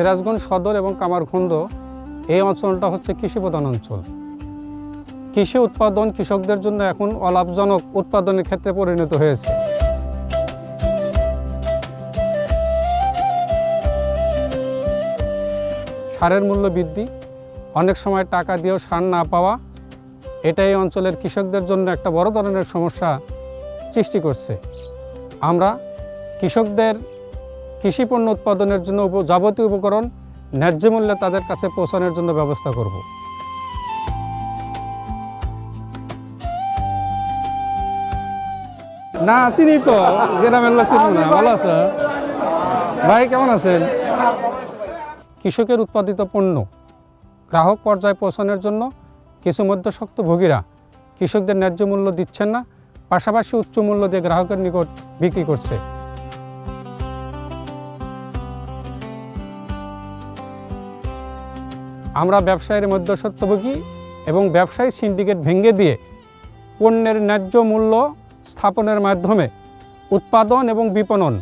সিরাজগঞ্জ সদর এবং কামারখন্দ এই অঞ্চলটা হচ্ছে কৃষিপ্রধান অঞ্চল। কৃষি উৎপাদন কৃষকদের জন্য এখন অলাভজনক উৎপাদনের ক্ষেত্রে পরিণত হয়েছে। সারের মূল্য বৃদ্ধি, অনেক সময় টাকা দিয়েও সার না পাওয়া এটা এই অঞ্চলের কৃষকদের জন্য একটা বড় ধরনের সমস্যা সৃষ্টি করছে। আমরা কৃষকদের কৃষি পণ্য উৎপাদনের জন্য যাবতীয় উপকরণ ন্যায্য মূল্যে তাদের কাছে পৌঁছানোর জন্য ব্যবস্থা করব। না, আসিনি তো। গ্রামের না। ভালো আছে ভাই, কেমন আছেন? কৃষকের উৎপাদিত পণ্য গ্রাহক পর্যায়ে পৌঁছানোর জন্য কিছু মধ্যশক্ত ভোগীরা কৃষকদের ন্যায্য মূল্য দিচ্ছেন না, পাশাপাশি উচ্চ মূল্য দিয়ে গ্রাহকের নিকট বিক্রি করছে। আমরা ব্যবসায়ের মধ্যস্বত্বভোগী এবং ব্যবসায়ী সিন্ডিকেট ভেঙে দিয়ে পণ্যের ন্যায্য মূল্য স্থাপনের মাধ্যমে উৎপাদন এবং বিপণন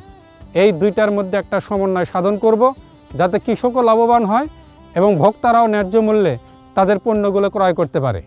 এই দুইটার মধ্যে একটা সমন্বয় সাধন করব যাতে কৃষকও লাভবান হয় এবং ভোক্তারাও ন্যায্য মূল্যে তাদের পণ্যগুলো ক্রয় করতে পারে।